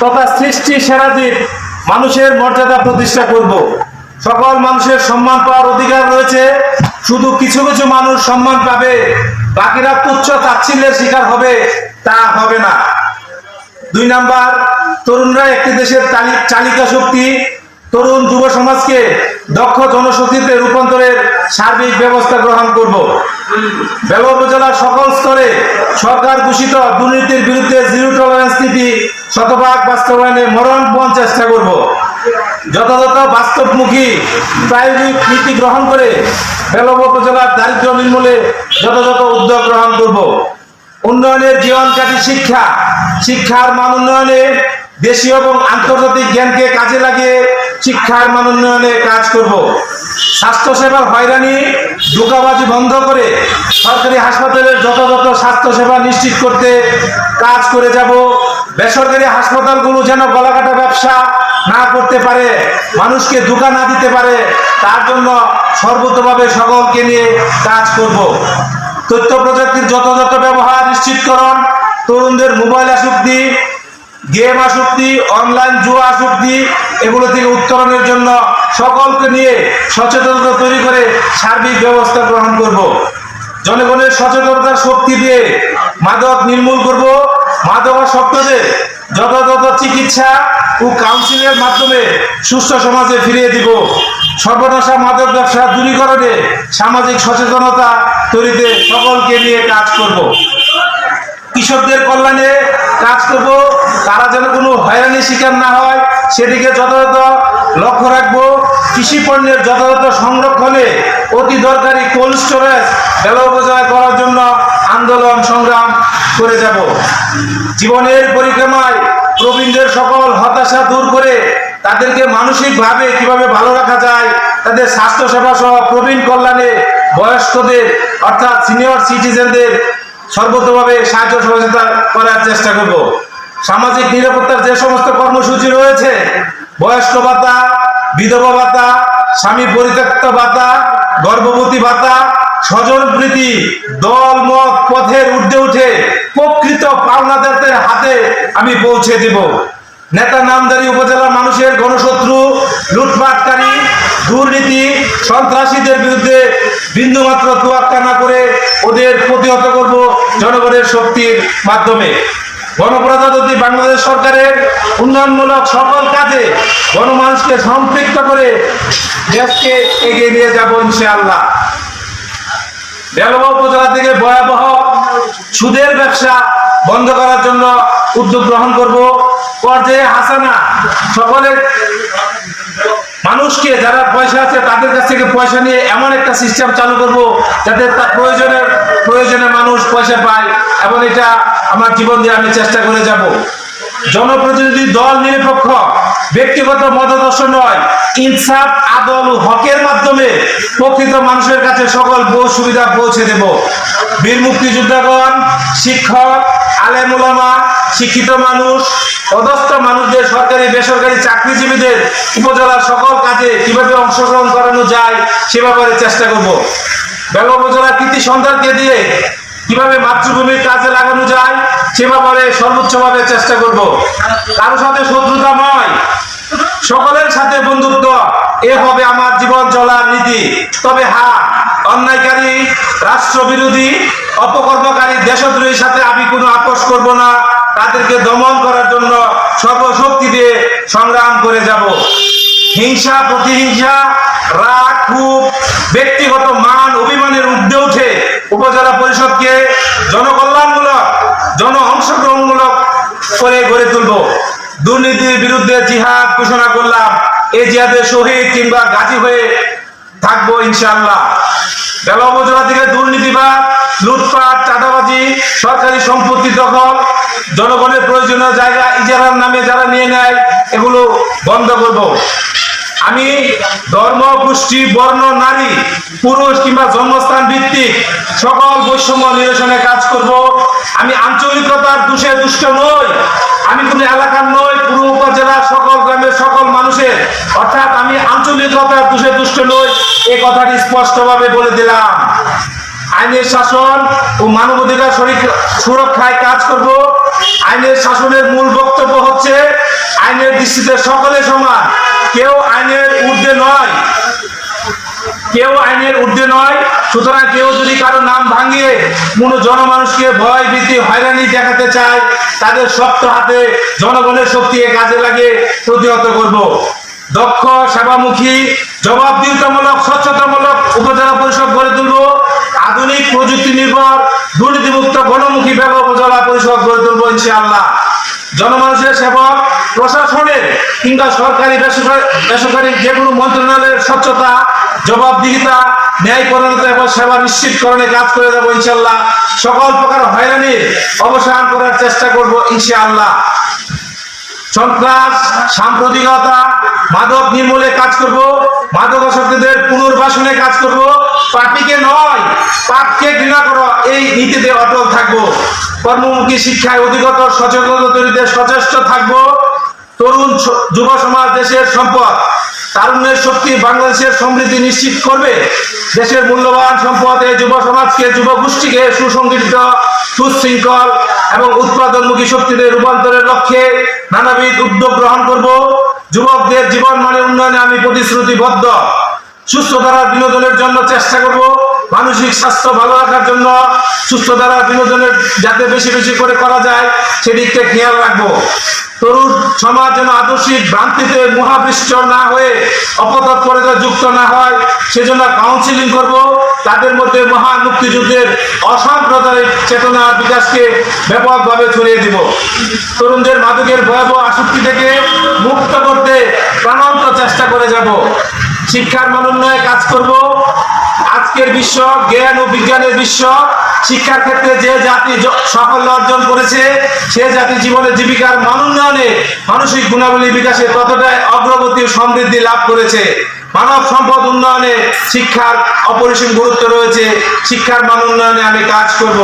তথা সৃষ্টি সেরাজীব মানুষের মর্যাদা প্রতিষ্ঠা করব। সকল মানুষের সম্মান পাওয়ার অধিকার রয়েছে। শুধু কিছু কিছু মানুষ সম্মান পাবে, বাকিরা তুচ্ছ তাচ্ছিল্যের শিকার হবে, তা হবে না। দুই নাম্বার, তরুণরা একটি দেশের চালি- চালিকা শক্তি। তরুণ যুব সমাজকে দক্ষ জনশক্তিতে রূপান্তরের সার্বিক ব্যবস্থা গ্রহণ করব। বেলা উপজেলার সকল স্তরে সরকার ঘোষিত দুর্নীতির বিরুদ্ধে জিরো টলারেন্স নীতি শতভাগ বাস্তবায়নে মরণপণ চেষ্টা করব। যথাযথ বাস্তবমুখী প্রায়োগিক নীতি গ্রহণ করে বেলব উপজেলার দারিদ্র নির্মূলে যথাযথ উদ্যোগ গ্রহণ করব। উন্নয়নের জীবনকাঠি শিক্ষা, শিক্ষার মান উন্নয়নে দেশীয় এবং আন্তর্জাতিক জ্ঞানকে কাজে লাগিয়ে শিক্ষার মান উন্নয়নে কাজ করব। স্বাস্থ্যসেবার হয়রানি ধোকাবাজি বন্ধ করে সরকারি হাসপাতালের যথাযথ স্বাস্থ্যসেবা নিশ্চিত করতে কাজ করে যাব। বেসরকারি হাসপাতালগুলো যেন গলাকাটা ব্যবসা না করতে পারে, মানুষকে ধোকা না দিতে পারে, তার জন্য সর্বতভাবে সকলকে নিয়ে কাজ করব। তথ্য প্রযুক্তির যথাযথ ব্যবহার নিশ্চিতকরণ, তরুণদের মোবাইল আসক্তি গেম আসক্তি অনলাইন জুয়া আসক্তি, এগুলো থেকে উত্তরণের জন্য সকলকে নিয়ে সচেতনতা তৈরি করে সার্বিক ব্যবস্থা গ্রহণ করব। জনগণের সচেতনতার শক্তি দিয়ে মাদক নির্মূল করব। মাদকাসক্তদের যথাযথ চিকিৎসা ও কাউন্সিলের মাধ্যমে সুস্থ সমাজে ফিরিয়ে দিব। সর্বনাশা মাদক ব্যবসা দূরীকরণে সামাজিক সচেতনতা তৈরিতে সকলকে নিয়ে কাজ করব। কৃষকদের কল্যাণে কাজ করব, তারা যেন কোনো হয়রানির শিকার না হয়। সেদিকে যথাযথ লক্ষ্য রাখব। কৃষি পণ্যের যথাযথ সংরক্ষণে অতি দরকারি কোল্ড স্টোরেজ ব্যবহার করার জন্য আন্দোলন সংগ্রাম করে যাব। জীবনের পরিক্রমায় প্রবীণদের সকল হতাশা দূর করে তাদেরকে মানসিকভাবে কীভাবে ভালো রাখা যায়, তাদের স্বাস্থ্যসেবা সহ প্রবীণ কল্যাণে বয়স্কদের অর্থাৎ সিনিয়র সিটিজেনদের সর্বতভাবে সাহায্য সহযোগিতা করার চেষ্টা করব। সামাজিক নিরাপত্তার যে সমস্ত কর্মসূচি রয়েছে, বয়স্ক ভাতা, বিধবা ভাতা, স্বামী পরিত্যক্ত ভাতা, গর্ভবতী ভাতা, স্বজন প্রীতি, দল, মত, পথের ঊর্ধ্বে উঠে প্রকৃত পাওনাদারদের হাতে আমি পৌঁছে দেব। নেতা নামদারি উপজেলার মানুষের গণশত্রু লুটপাটকারী দুর্নীতি, সন্ত্রাসীদের বিরুদ্ধে বিন্দুমাত্র তোয়াক্কা না করে ওদের প্রতিহত করব জনগণের শক্তির মাধ্যমে। গণপ্রজাতন্ত্রী বাংলাদেশ সরকারের উন্নয়নমূলক সকল কাজে গণমানুষকে সম্পৃক্ত করে দেশকে এগিয়ে নিয়ে যাব ইনশাআল্লাহ। বেলবা উপজেলা থেকে ভয়াবহ সুদের ব্যবসা বন্ধ করার জন্য উদ্যোগ গ্রহণ করব পর্যায়ে হাসানা। সকলের মানুষকে যারা পয়সা আছে তাদের কাছ থেকে পয়সা নিয়ে এমন একটা সিস্টেম চালু করব যাতে তার প্রয়োজনের প্রয়োজনে মানুষ পয়সা পায় এবং এটা আমার জীবন দিয়ে আমি চেষ্টা করে যাব। জনপ্রতিনিধি দল নিরপেক্ষ, ব্যক্তিগত মতাদর্শ নয়, ইনসাফ, আদল ও হকের মাধ্যমে প্রকৃত মানুষের কাছে সকল সুবিধা পৌঁছে দেব। বীর মুক্তিযোদ্ধাগণ, শিক্ষক আলেমুলামা শিক্ষিত মানুষ, পদস্থ মানুষদের সরকারি, বেসরকারি চাকরিজীবীদের উপজেলার সকল কাজে কীভাবে অংশগ্রহণ করানো যায় সে ব্যাপারে চেষ্টা করব। বেলা উপজেলার কৃতি সন্তানকে দিয়ে কীভাবে মাতৃভূমির কাজে লাগানো যায় সে ব্যাপারে সর্বোচ্চভাবে চেষ্টা করব। কারও সাথে শত্রুতা নয়, সকলের সাথে বন্ধুত্ব, এ হবে আমার নীতি তবে হ্যাঁ অন্যায়কারী, রাষ্ট্রবিরোধী, অপকর্মকারী, দেশদ্রোহীর সাথে আমি কোনো আপোষ করব না। তাদেরকে দমন করার জন্য সর্বশক্তি দিয়ে সংগ্রাম করে যাব। হিংসা, প্রতিহিংসা, রাগ, ক্ষোভ, ব্যক্তিগত মান, অভিমানের ঊর্ধ্বে উঠে উপজেলা পরিষদকে জনকল্যাণমূলক জন অংশগ্রহণমূলক করে গড়ে তুলব। দুর্নীতির বিরুদ্ধে জিহাদ ঘোষণা করলাম। এই জিহাদের শহীদ কিংবা গাজী হয়ে থাকব ইনশাআল্লাহ। বেলা উপজেলা থেকে দুর্নীতিবাদ লুটপাট, চাঁদাবাজি, সরকারি সম্পত্তি দখল, জনগণের প্রয়োজনীয় জায়গা ইজারার নামে যারা নিয়ে নেয়, এগুলো বন্ধ করব। আমি ধর্ম, গোষ্ঠী, বর্ণ, নারী, পুরুষ কিংবা জন্মস্থান ভিত্তিক সকল বৈষম্য নিরসনে কাজ করব। আমি আঞ্চলিকতার দোষে দুষ্ট নই। আমি কোনো এলাকার নই পুরো উপজেলার সকল গ্রামের সকল মানুষের অর্থাৎ আমি আঞ্চলিকতার দোষে দুষ্ট নই, এই কথাটি স্পষ্টভাবে বলে দিলাম। আইনের শাসন ও মানবাধিকার সুরক্ষায় কাজ করব। আইনের শাসনের মূল বক্তব্য হচ্ছে, আইনের দৃষ্টিতে সকলে সমান, কেউ আইনের ঊর্ধ্বে নয়। কেউ আইনের ঊর্ধ্বে নয়, সুতরাং কেউ যদি কারও নাম ভাঙিয়ে কোনো জনমানুষকে ভয়, ভীতি, হয়রানি দেখাতে চায়, তাদের শক্ত হাতে জনগণের শক্তিকে কাজে লাগে প্রতিহত করব। দক্ষ, সেবামুখী, জবাবদিহিতামূলক, স্বচ্ছতামূলক উপজেলা পরিষদ গড়ে তুলব। আধুনিক প্রযুক্তি নির্ভর, দুর্নীতিমুক্ত, গণমুখী ব্যাপক উপজেলা পরিষদ গড়ে তুলব ইনশাআল্লাহ। জনমানুষের সেবক, প্রশাসনের কিংবা সরকারি বেসরকারি যে কোনো মন্ত্রণালয়ের স্বচ্ছতা, জবাবদিহিতা ন্যায় ন্যায়পরণতা এবং সেবা নিশ্চিতকরণে কাজ করে যাব ইনশাল্লাহ সকল প্রকার হয়রানির অবসান করার চেষ্টা করব ইনশাআল্লাহ। সন্ত্রাস, সাম্প্রতিকতা মাদক নির্মূলে কাজ করব মাদকাসক্তদের পুনর্বাসনে কাজ করব। পাপিকে নয়, পাপকে ঘৃণা করো, এই নীতিতে অটল থাকব। কর্মমুখী শিক্ষায় অধিকতর সচেতনতা তৈরিতে সচেষ্ট থাকব। তরুণ যুব সমাজ দেশের সম্পদ, তারুণ্যের শক্তি বাংলাদেশের সমৃদ্ধি নিশ্চিত করবে। দেশের মূল্যবান সম্পদ যুব সমাজকে, যুব গোষ্ঠীকে সুসংগঠিত, সুশৃঙ্খল এবং উৎপাদনমুখী শক্তিতে রূপান্তরের লক্ষ্যে নানাবিধ উদ্যোগ গ্রহণ করব। যুবকদের জীবন মানে উন্নয়নে আমি প্রতিশ্রুতিবদ্ধ। সুস্থ বিনোদনের জন্য চেষ্টা করব। মানসিক স্বাস্থ্য ভালো রাখার জন্য সুস্থ বিনোদনের যাতে বেশি বেশি করে করা যায়, সেদিকটা খেয়াল রাখব। তরুণ সমাজ যেন আদর্শিক ভ্রান্তিতে মহাবিষ্ট না হয়ে অপতৎপরতা যুক্ত না হয়, সেজন্য কাউন্সিলিং করব। তাদের মধ্যে মহা মুক্তিযুদ্ধের অসাম্প্রদায়িক চেতনা বিকাশকে ব্যাপকভাবে ছড়িয়ে দিব। তরুণদের মাদকের ভয়াবহ আসক্তি থেকে মুক্ত করতে প্রাণান্ত চেষ্টা করে যাব। শিক্ষার মান উন্নয়নে কাজ করব। আজকের বিশ্ব জ্ঞান ও বিজ্ঞানের বিশ্ব, শিক্ষার ক্ষেত্রে যে জাতি সাফল্য অর্জন করেছে, সে জাতি জীবনে জীবিকার মান উন্নয়নে মানসিক গুণাবলী বিকাশে ততটাই অগ্রগতি ও সমৃদ্ধি লাভ করেছে। মানব সম্পদ উন্নয়নে শিক্ষার অপরিসীম গুরুত্ব রয়েছে। শিক্ষার মান উন্নয়নে আমি কাজ করব।